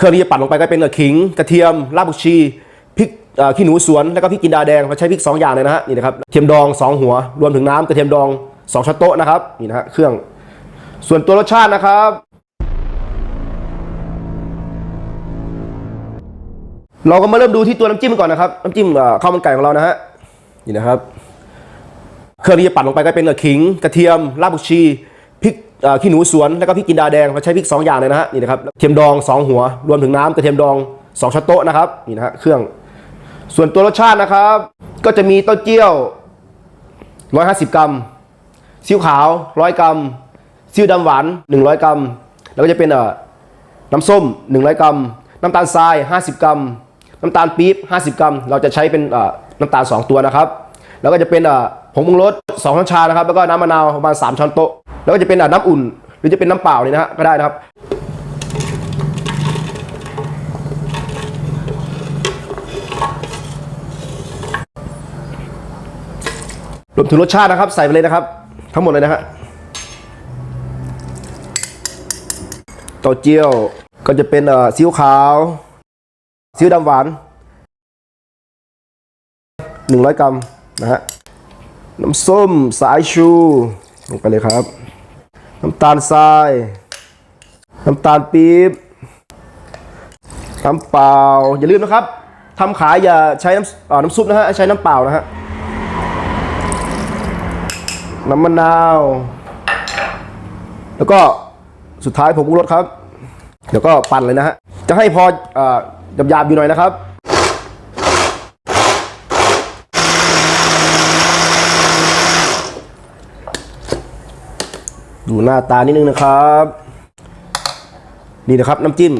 เครื่องที่จะปั่นลงไปก็เป็นขิงกระเทียมรากผักชีพริกขี้หนูสวนแล้วก็พริกจินดาแดงเราใช้พริกสองอย่างเลยนะฮะนี่นะครับเทียมดองสองหัว รวมถึงน้ำกระเทียมดองสองช้อนโต๊ะนะครับนี่นะฮะเครื่องส่วนตัวรสชาตินะครับ เราก็มาเริ่มดูที่ตัวน้ำจิ้มก่อนนะครับน้ำจิ้มข้าวมันไก่ของเรานะฮะนี่นะครับ เครื่องที่จะปั่นลงไปก็เป็นขิงกระเทียมรากผักชี ขี้หนูสวนแล้วก็พริกจินดาแดงเราใช้พริกสองอย่างเลยนะฮะนี่นะครับเทียมดองสองหัว รวมถึงน้ำกระเทียมดองสองช้อนโต๊ะนะครับนี่นะฮะเครื่อง ส่วนตัวรสชาตินะครับ ก็จะมีเต้าเจี้ยว 150 กรัมซีอิ๊วขาว 100 กรัมซีอิ๊วดำหวาน 100 กรัม แล้วก็จะเป็นเอ่อน้ำส้ม 100 กรัม น้ำตาลทราย 50 กรัม น้ำตาลปี๊บ 50 กรัม เราจะใช้เป็นน้ำตาล 2 ตัวนะครับ แล้วก็จะเป็นผงปรุงรส 2 ช้อนชานะครับ แล้วก็น้ำมะนาวประมาณ 3 ช้อนโต๊ะ แล้วก็จะเป็นน้ำอุ่น หรือจะเป็นน้ำเปล่านี่นะฮะก็ได้นะครับรวมถึงรสชาตินะครับ ใส่ไปเลยนะครับ ทั้งหมดเลยนะฮะเต้าเจี้ยวก็จะเป็นเอ่อซีอิ๊วขาวซีอิ๊วดำหวาน 100 กรัมนะฮะน้ำส้มสายชู ลงไปเลยครับ น้ำตาลทราย น้ำตาลปี๊บน้ำเปล่า อย่าลืมนะครับทำขายอย่าใช้น้ำน้ำซุปนะฮะใช้น้ำเปล่านะฮะน้ำมะนาว แล้วก็สุดท้ายผมปรุงรสครับ เดี๋ยวก็ปั่นเลยนะฮะ จะให้พอเอ่อหยาบๆอยู่หน่อยนะครับ ดูหน้าตานิดนึงนะครับ นี่นะครับน้ำจิ้ม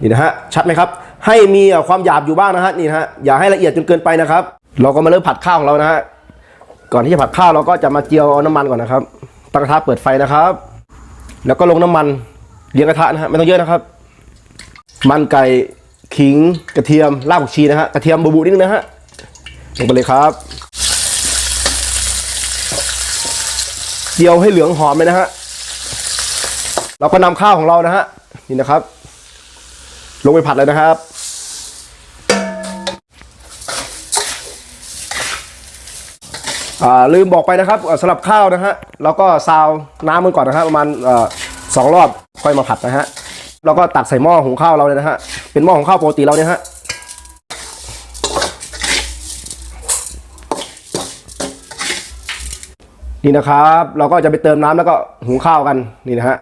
นี่นะฮะชัดไหมครับ ให้มีความหยาบอยู่บ้างนะฮะนี่นะฮะอย่าให้ละเอียดจนเกินไปนะครับ เราก็มาเริ่มผัดข้าวของเรานะฮะก่อนที่จะผัดข้าวเราก็จะมาเจียวน้ำมันก่อนนะครับตั้งกระทะเปิดไฟนะครับ แล้วก็ลงน้ำมันเลี้ยงกระทะนะฮะไม่ต้องเยอะนะครับ มันไก่ขิงกระเทียมรากผักชีนะฮะกระเทียมบูบูนิดนึงนะฮะลงไปเลยครับ จียวให้เหลืองหอมเลยนะฮะ เราก็นำข้าวของเรานะฮะนี่นะครับ ลงไปผัดเลยนะครับอ่าลืมบอกไปนะครับสำหรับข้าวนะฮะเราก็ซาวน้ำมันก่อนนะฮะประมาณสองรอบค่อยมาผัดนะฮะเราก็ตักใส่หม้อหุงข้าวเราเลยนะฮะเป็นหม้อหุงข้าวปกติเราเนี่ยฮะ นี่นะครับ เราก็จะไปเติมน้ำแล้วก็หุงข้าวกันนี่นะฮะ